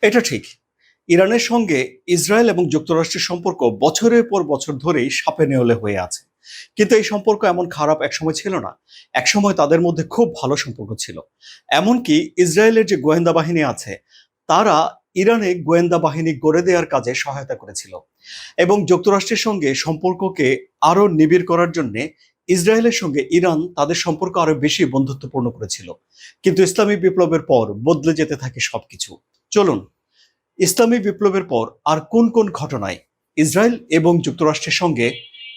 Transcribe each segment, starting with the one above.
এটা ঠিক। ইরানের সঙ্গে ইসরায়েল এবং যুক্তরাষ্ট্রের সম্পর্ক বছরের পর বছর ধরেই সাপে নেওলে হয়ে আছে। কিন্তু এই সম্পর্ক এমন খারাপ একসময় ছিল না। একসময় তাদের মধ্যে খুব ভালো সম্পর্ক ছিল। এমনকি ইসরায়েলের যে গোয়েন্দা বাহিনী আছে, তারা ইরানে গোয়েন্দা বাহিনী গড়ে দেওয়ার কাজে সহায়তা করেছিল। এবং যুক্তরাষ্ট্রের সঙ্গে সম্পর্ককে আরও নিবিড় করার জন্য ইসরায়েলের সঙ্গে ইরান তাদের সম্পর্ক আরও বেশি বন্ধুত্বপূর্ণ করেছিল। কিন্তু ইসলামী বিপ্লবের পর বদলে যেতে থাকে সবকিছু। চলুন, ইসলামী বিপ্লবের পর আর কোন কোন ঘটনায় ইসরায়েল এবং যুক্তরাষ্ট্রের সঙ্গে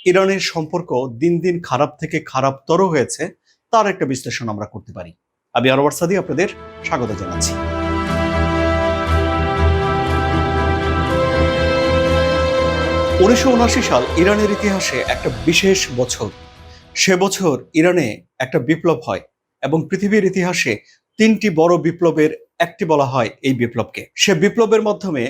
ইরানের সম্পর্ক দিন দিন খারাপ থেকে খারাপতর হয়েছে, তার একটা বিশ্লেষণ আমরা করতে পারি। আমি আরোয়ার সাদি আপনাদের স্বাগত জানাচ্ছি। উনিশশো উনআশি সাল ইরানের ইতিহাসে একটা বিশেষ বছর। সে বছর ইরানে একটা বিপ্লব হয় এবং পৃথিবীর ইতিহাসে তিনটি বড় বিপ্লবের একটি বলা হয় এই বিপ্লবকে। সে বিপ্লবের মাধ্যমে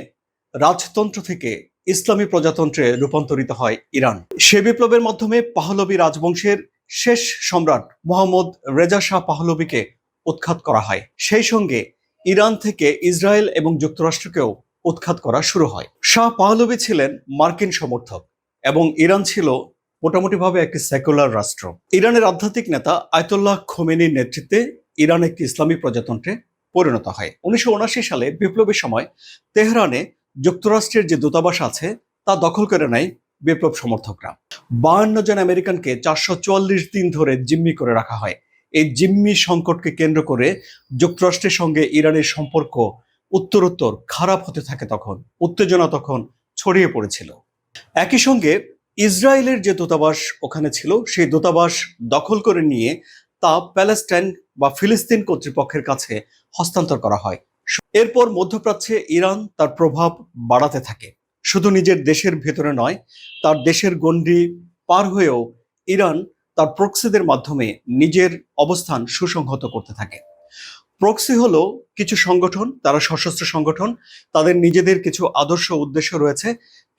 রাজতন্ত্র থেকে ইসলামী প্রজাতন্ত্রে রূপান্তরিত হয় ইরান। সে বিপ্লবের মাধ্যমে পাহলবী রাজবংশের শেষ সম্রাট মোহাম্মদ রেজা শাহ পাহলবীকে উৎখাত করা হয়। সেই সঙ্গে ইরান থেকে ইসরায়েল এবং যুক্তরাষ্ট্রকেও উৎখাত করা শুরু হয়। শাহ পাহলবী ছিলেন মার্কিন সমর্থক এবং ইরান ছিল মোটামুটিভাবে একটি সেকুলার রাষ্ট্র। ইরানের আধ্যাত্মিক নেতা আয়তুল্লাহ খোমেনির নেতৃত্বে ইরান একটি ইসলামী প্রজাতন্ত্রে পরিণত হয়। উনিশশো উনআশি সালে বিপ্লবের সময় তেহরানে যুক্তরাষ্ট্রের যে দূতাবাস আছে, তা দখল করে নেয় বিপ্লব সমর্থকরা। বায়ান্ন জন আমেরিকানকে চারশো চুয়াল্লিশ দিন ধরে জিম্মি করে রাখা হয়। এই জিম্মি সংকটকে কেন্দ্র করে যুক্তরাষ্ট্রের সঙ্গে ইরানের সম্পর্ক উত্তরোত্তর খারাপ হতে থাকে তখন, উত্তেজনা তখন ছড়িয়ে পড়েছিল। একই সঙ্গে ইসরায়েলের যে দূতাবাস ওখানে ছিল, সেই দূতাবাস দখল করে নিয়ে তা প্যালেস্টাইন বা ফিলিস্তিন কর্তৃপক্ষের কাছে হস্তান্তর করা হয়। এরপর মধ্যপ্রাচ্যে ইরান তার প্রভাব বাড়াতে থাকে। শুধু নিজের দেশের ভেতরে নয়, তার দেশের গণ্ডি পার হয়েও ইরান তার প্রক্সিদের মাধ্যমে নিজের অবস্থান সুসংহত করতে থাকে। প্রক্সি হলো কিছু সংগঠন, তারা সশস্ত্র সংগঠন, তাদের নিজেদের কিছু আদর্শ উদ্দেশ্য রয়েছে,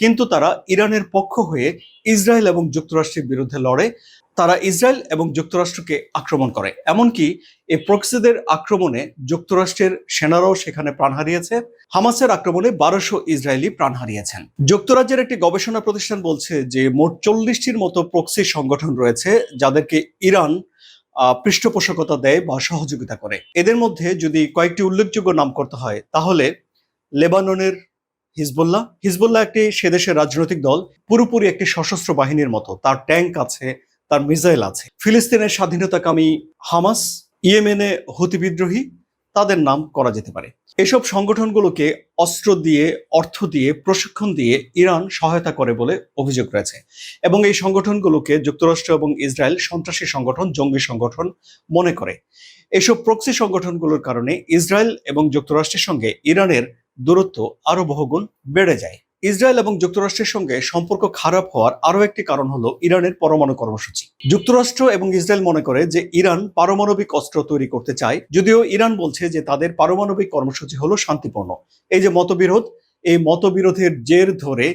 কিন্তু তারা ইরানের পক্ষ হয়ে ইসরায়েল এবং যুক্তরাষ্ট্রের বিরুদ্ধে লড়ে। তারা ইসরায়েল এবং যুক্তরাষ্ট্রকে আক্রমণ করে। এমনকি এই প্রক্সিদের আক্রমণে যুক্তরাষ্ট্রের সেনারাও সেখানে প্রাণ হারিয়েছে। হামাসের আক্রমণে বারোশো ইসরায়েলি প্রাণ হারিয়েছেন। যুক্তরাজ্যের একটি গবেষণা প্রতিষ্ঠান বলছে যে মোট চল্লিশটির মতো প্রক্সি সংগঠন রয়েছে, যাদেরকে ইরান পৃষ্ঠপোষকতা দেয় বা সহযোগিতা করে। এদের মধ্যে যদি কয়েকটি উল্লেখযোগ্য নাম করতে হয়, তাহলে লেবাননের হিজবুল্লাহ। হিজবুল্লাহ একটি সে দেশের রাজনৈতিক দল, পুরোপুরি একটি সশস্ত্র বাহিনীর মতো। তার ট্যাঙ্ক আছে তার মিসাইল আছে। ফিলিস্তিনের স্বাধীনতাকামী হামাস, ইয়েমেনে হুতি বিদ্রোহী, তাদের নাম করা যেতে পারে। এসব সংগঠনগুলোকে অস্ত্র দিয়ে, অর্থ দিয়ে, প্রশিক্ষণ দিয়ে ইরান সহায়তা করে বলে অভিযোগ রয়েছে। এবং এই সংগঠনগুলোকে যুক্তরাষ্ট্র এবং ইসরায়েল সন্ত্রাসী সংগঠন, জঙ্গি সংগঠন মনে করে। এসব প্রক্সি সংগঠনগুলোর কারণে ইসরায়েল এবং যুক্তরাষ্ট্রের সঙ্গে ইরানের দূরত্ব আরও বহুগুণ বেড়ে যায়। ইসরায়েল এবং যুক্তরাষ্ট্রের সঙ্গে সম্পর্ক খারাপ হওয়ার আরও একটি কারণ হলো ইরানের পরমাণু কর্মসূচি। যুক্তরাষ্ট্র এবং ইসরায়েল মনে করে যে ইরান পারমাণবিক অস্ত্র তৈরি করতে চায়, যদিও ইরান বলছে যে তাদের পারমাণবিক কর্মসূচি হলো শান্তিপূর্ণ। এই যে মতবিরোধ, এই মতবিরোধের জের ধরে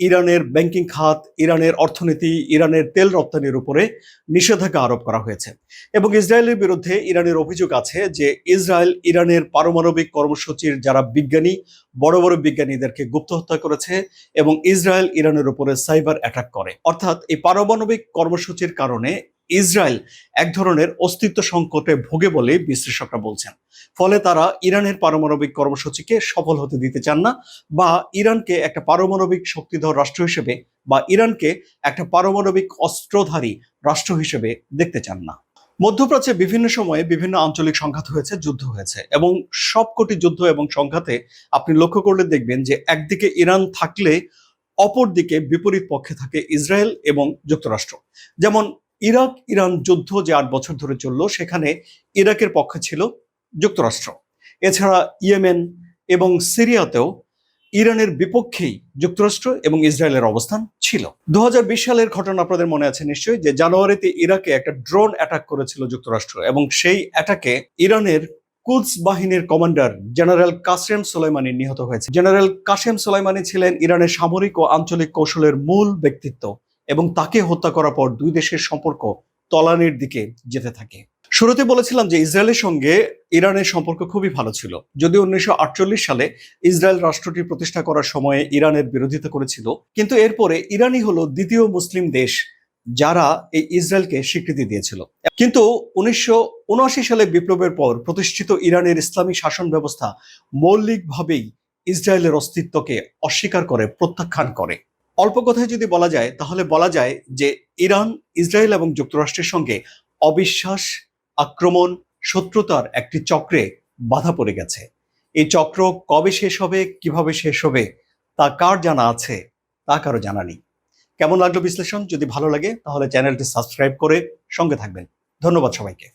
ইরানের ব্যাংকিং খাত, ইরানের অর্থনীতি, ইরানের তেল রপ্তানির উপরে নিষেধাজ্ঞা আরোপ করা হয়েছে। এবং ইসরায়েলের বিরুদ্ধে ইরানের অভিযোগ আছে যে ইসরায়েল ইরানের পারমাণবিক কর্মসূচির যারা বিজ্ঞানী, বড় বড় বিজ্ঞানীদেরকে গুপ্ত হত্যা করেছে এবং ইসরায়েল ইরানের উপরে সাইবার অ্যাটাক করে। অর্থাৎ এই পারমাণবিক কর্মসূচির কারণে ইসরায়েল এক ধরনের অস্তিত্ব সংকটে ভোগে বলে বিশ্লেষকরা বলছেন। ফলে তারা ইরানের পারমাণবিক কর্মসূচিকে সফল হতে দিতে চান না বা ইরানকে একটা পারমাণবিক শক্তিধর রাষ্ট্র হিসেবে বা ইরানকে একটা পারমাণবিক অস্ত্রধারী রাষ্ট্র হিসেবে দেখতে চান না। মধ্যপ্রাচ্যে বিভিন্ন সময়ে বিভিন্ন আঞ্চলিক সংঘাত হয়েছে, যুদ্ধ হয়েছে এবং সবকটি যুদ্ধ এবং সংঘাতে আপনি লক্ষ্য করলে দেখবেন যে একদিকে ইরান থাকলে অপরদিকে বিপরীত পক্ষে থাকে ইসরায়েল এবং যুক্তরাষ্ট্র। যেমন ইরাক ইরান যুদ্ধ যে আট বছর ধরে চলল, সেখানে ইরাকের পক্ষে ছিল যুক্তরাষ্ট্র। এছাড়া ইয়েমেন এবং সিরিয়াতেও ইরানের বিপক্ষেই যুক্তরাষ্ট্র এবং ইসরায়েলের অবস্থান ছিল। দু হাজার বিশ সালের ঘটনা আপনাদের মনে আছে নিশ্চয়ই যে জানুয়ারিতে ইরাকে একটা ড্রোন অ্যাটাক করেছিল যুক্তরাষ্ট্র এবং সেই অ্যাটাকে ইরানের কুদস বাহিনীর কমান্ডার জেনারেল কাসেম সোলাইমানি নিহত হয়েছে। জেনারেল কাসেম সোলাইমানি ছিলেন ইরানের সামরিক ও আঞ্চলিক কৌশলের মূল ব্যক্তিত্ব। এবং তাকে হত্যা করার পর দুই দেশের সম্পর্ক তলানির দিকে যেতে থাকে। শুরুতে বলেছিলাম যে ইসরায়েলের সঙ্গে ইরানের সম্পর্ক খুবই ভালো ছিল। যদিও উনিশশো আটচল্লিশ সালে ইসরায়েল রাষ্ট্রটি প্রতিষ্ঠা করার সময়ে ইরানের বিরোধিতা করেছিল, কিন্তু এরপরে ইরানই হলো দ্বিতীয় মুসলিম দেশ যারা এই ইসরায়েলকে স্বীকৃতি দিয়েছিল। কিন্তু উনিশশো উনআশি সালে বিপ্লবের পর প্রতিষ্ঠিত ইরানের ইসলামী শাসন ব্যবস্থা মৌলিকভাবেই ইসরায়েলের অস্তিত্বকে অস্বীকার করে, প্রত্যাখ্যান করে। অল্প কথায় যদি বলা যায়, তাহলে বলা যায় যে ইরান, ইসরায়েল এবং যুক্তরাষ্ট্রের সঙ্গে অবিশ্বাস, আক্রমণ, শত্রুতার একটি চক্রে বাধা পড়ে গেছে। এই চক্র কবে শেষ হবে, কীভাবে শেষ হবে, তা কার জানা আছে, তা কারও জানা নেই। কেমন লাগল বিশ্লেষণ? যদি ভালো লাগে, তাহলে চ্যানেলটি সাবস্ক্রাইব করে সঙ্গে থাকবেন। ধন্যবাদ সবাইকে।